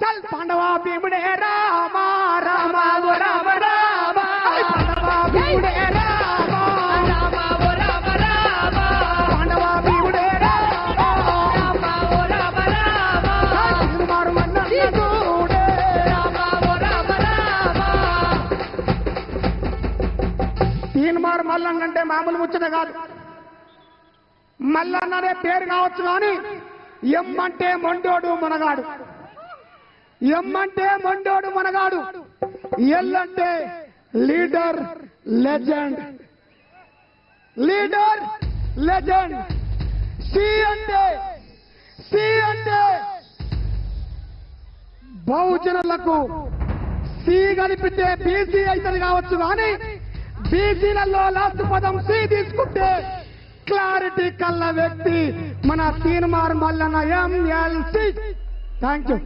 చల్ పాండవ భీముడే రామ రామ రామ రామ. పాండవ భీముడే రామ రామ రామ రామ. పాండవ భీముడే రామ. రామ రామ రామ. తిరుమారు మన్నన్న చూడే. రామ రామ రామ. తీన్మార్ మల్లన్న అంటే మామూలు ముచ్చట కాదు. మల్లన్న అనే పేరు కావచ్చు కానీ ఎమ్మంటే మొండోడు మనగాడు. ఎమ్మంటే మండోడు మనగాడు. ఎల్లంటే leader legend. Leader legend. C అంటే సి అంటే బహుజనులకు సి కనిపితే బీసీ అయితే కావచ్చు కానీ బీసీలలో లాస్ట్ పదం సి తీసుకుంటే క్లారిటీ కళ్ళ వ్యక్తి మన Teenmaar Mallanna MLC thank you